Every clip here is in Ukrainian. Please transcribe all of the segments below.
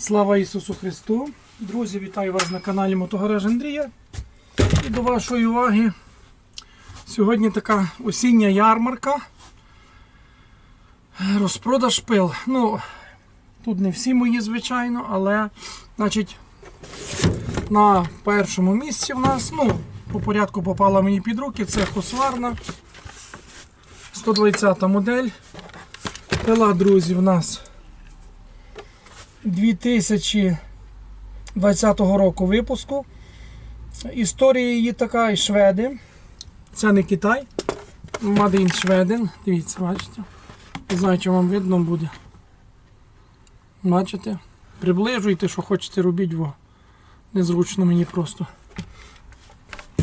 Слава Ісусу Христу! Друзі, вітаю вас на каналі Мотогараж Андрія. І до вашої уваги сьогодні така осіння ярмарка. Розпродаж пил. Ну, тут не всі мої, звичайно, але значить, на першому місці в нас, ну, по порядку попала мені під руки, це Хосварна. 120 модель. Пила, друзі, в нас 2020 року випуску. Історія її така і шведи. Це не Китай. Made in. Дивіться, бачите. Не знаю, чи вам видно буде. Бачите? Приближуйте, що хочете робіть, во. Незручно мені просто.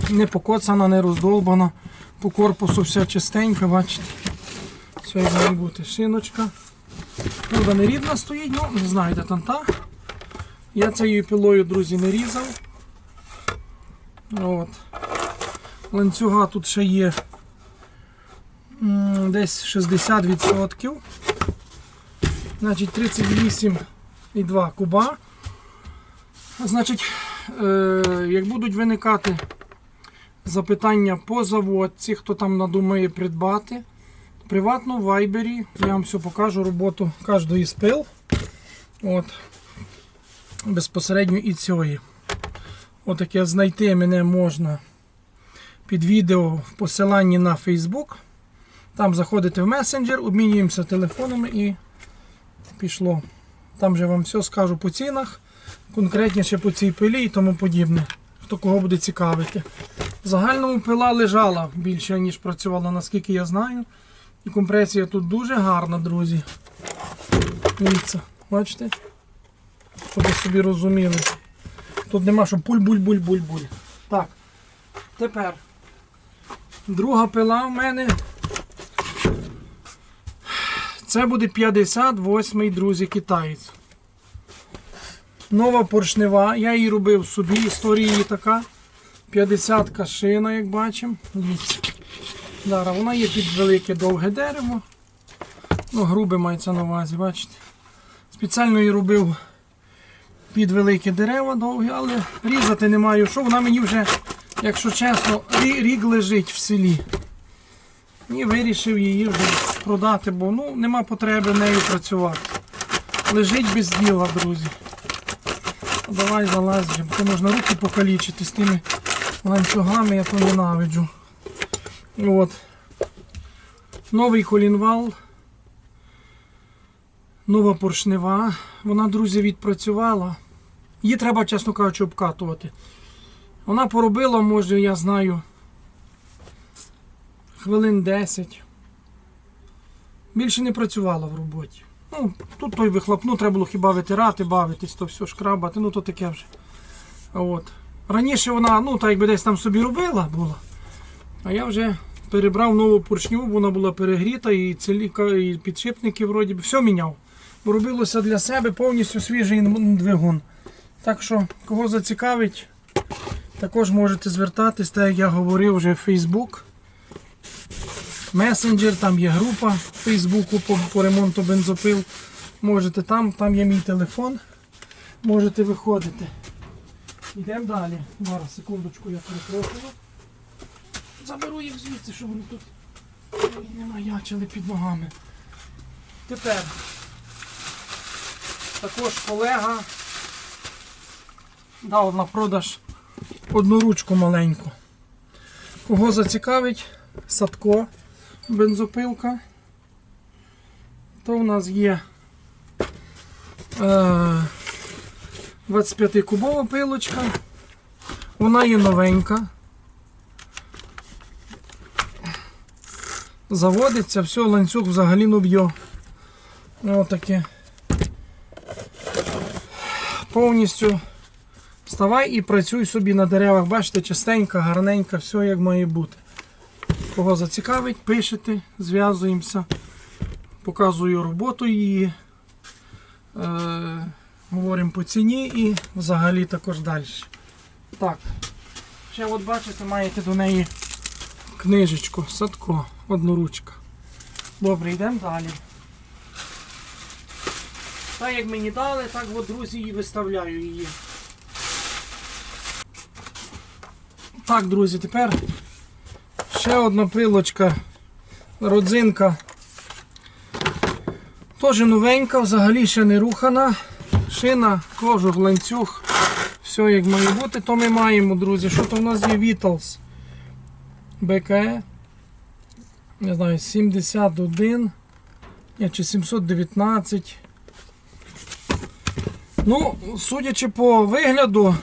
Не покоцана, не роздолбана. По корпусу вся чистенька, бачите. Все має бути. Шиночка. Правда, не рідна стоїть, ну не знаю, де там та. Я цією пілою, друзі, не різав. От. Ланцюга тут ще є десь 60%. Значить 38,2 куба. Значить, е, як будуть виникати запитання по заводці, хто там надумає придбати. Приватно в Вайбері. Я вам все покажу роботу кожної з пил. От. Безпосередньо і цієї. Отаке знайти мене можна під відео в посиланні на Facebook. Там заходите в месенджер, обмінюємося телефонами і пішло. Там же вам все скажу по цінах, конкретніше по цій пилі і тому подібне. Хто кого буде цікавити. В загальному пила лежала більше, ніж працювала, наскільки я знаю. І компресія тут дуже гарна, друзі. Дивіться, бачите? Щоб ви собі розуміли. Тут нема що пуль-буль-буль-буль-буль. Так. Тепер. Друга пила в мене. Це буде 58-й, друзі, китаєць. Нова поршнева. Я її робив собі. Історія її така. 50 шина, як бачимо. Зараз вона є під велике довге дерево. Ну, грубе мається на увазі, бачите. Спеціально її робив під велике дерево довге, але різати не маю. Що вона мені вже, якщо чесно, рік лежить в селі. І вирішив її вже продати, бо ну, нема потреби нею працювати. Лежить без діла, друзі. Давай залазь, вже, бо можна руки покалічити з тими ланцюгами, я то ненавиджу. От. Новий колінвал. Нова поршнева. Вона, друзі, відпрацювала. Її треба, чесно кажучи, обкатувати. Вона поробила, може, я знаю, хвилин 10. Більше не працювала в роботі. Ну, тут той вихлопну, треба було хіба витирати, бавитись, то все шкрабати, ну то таке вже. От. Раніше вона, ну, так якби десь там собі робила була. А я вже перебрав нову поршню, вона була перегріта, і целіка, і підшипники вроді би, все міняв. Робилося для себе повністю свіжий двигун. Так що, кого зацікавить, також можете звертатись, так як я говорив вже в Facebook. Месенджер, там є група в Фейсбуку по, по ремонту бензопил. Можете там, там є мій телефон. Можете виходити. Йдемо далі. Зараз, секундочку, я перепрошую. Заберу їх звідси, щоб вони тут не маячили під ногами. Тепер також колега дав на продаж одну ручку маленьку. Кого зацікавить, садко, бензопилка. То в нас є е, 25-кубова пилочка. Вона є новенька. Заводиться, все, ланцюг взагалі не б'є. Отаке. Повністю вставай і працюй собі на деревах. Бачите, чистенька, гарненька, все як має бути. Кого зацікавить, пишете, зв'язуємося, показую роботу її. Е, говоримо по ціні і взагалі також далі. Так. Ще от бачите, маєте до неї книжечку, садко, одноручка. Добре, йдемо далі. Так як мені дали, так от, друзі, і виставляю її. Так, друзі, тепер ще одна пилочка, родзинка. Теж новенька, взагалі ще не рухана. Шина, кожух, ланцюг. Все як має бути, то ми маємо, друзі. Що то в нас є Vitals БКЕ. Не знаю, 71. Ні, чи 719. Ну, судячи по вигляду,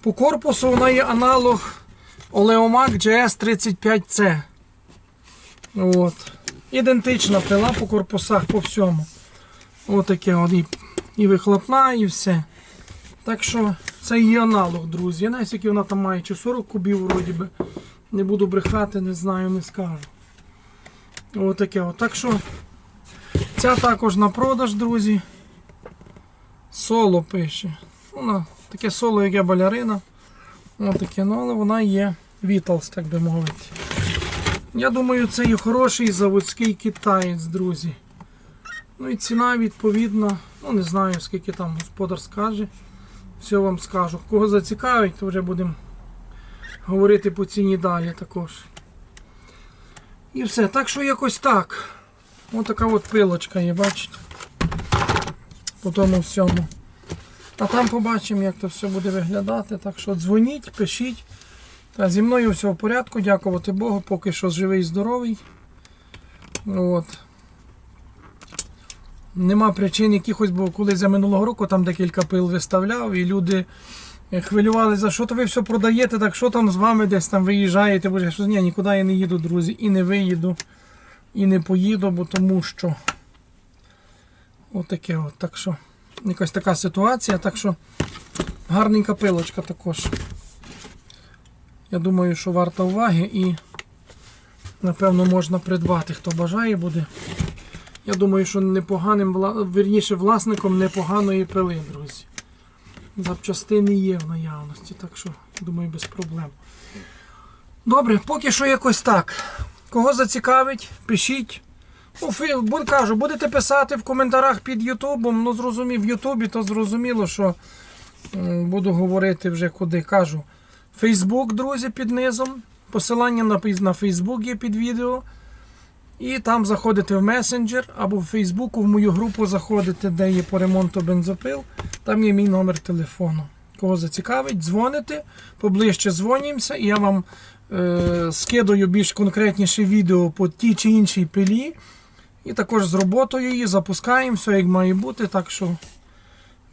по корпусу вона є аналог Oleomac GS35C. От. Ідентична пила по корпусах, по всьому. Отаке от і, і вихлопна, і все. Так що це її аналог, друзі. Я знаю, скільки вона там має, чи 40 кубів вроді би. Не буду брехати, не знаю, не скажу. Отаке от. Так що ця також на продаж, друзі. Соло пише. Вона таке соло, як я балярина. Отаке, ну, але вона є Vitals, так би мовити. Я думаю, це і хороший заводський китаєць, друзі. Ну і ціна відповідна. Ну не знаю, скільки там господар скаже. Все вам скажу. Кого зацікавить, то вже будемо говорити по ціні далі також. І все. Так що якось так. Ось така от пилочка є, бачите? По тому всьому. А там побачимо, як то все буде виглядати. Так що дзвоніть, пишіть. Та зі мною все в порядку, дякувати Богу, поки що живий і здоровий. От. Нема причин якихось, бо колись за минулого року там декілька пил виставляв, і люди хвилювалися, за що то ви все продаєте, так що там з вами десь там виїжджаєте, бо що ні, нікуди я не їду, друзі, і не виїду, і не поїду, бо тому що отаке от. Так що якась така ситуація, так що гарненька пилочка також. Я думаю, що варта уваги і напевно можна придбати, хто бажає буде. Я думаю, що непоганим вірніше власником непоганої пили, друзі. Запчастини є в наявності, так що, думаю, без проблем. Добре, поки що якось так. Кого зацікавить, пишіть. Ну, кажу, будете писати в коментарях під Ютубом. Ну, зрозумів, в Ютубі, то зрозуміло, що буду говорити вже куди кажу. Фейсбук, друзі, під низом. Посилання на, на Фейсбук є під відео. І там заходите в месенджер або в Фейсбуку, в мою групу заходите, де є по ремонту бензопил. Там є мій номер телефону. Кого зацікавить, дзвоните, поближче дзвонімося, і я вам е, скидаю більш конкретніше відео по тій чи іншій пилі. І також з роботою її запускаємо, все як має бути. Так що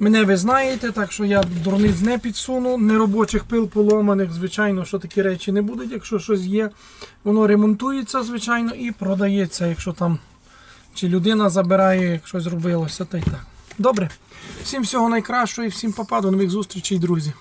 мене ви знаєте, так що я дурниць не підсуну, неробочих пил поломаних, звичайно, що такі речі не будуть. Якщо щось є, воно ремонтується, звичайно, і продається, якщо там чи людина забирає, як щось робилося, та й так. Добре. Всім всього найкращого і всім попаду нових зустрічей, друзі.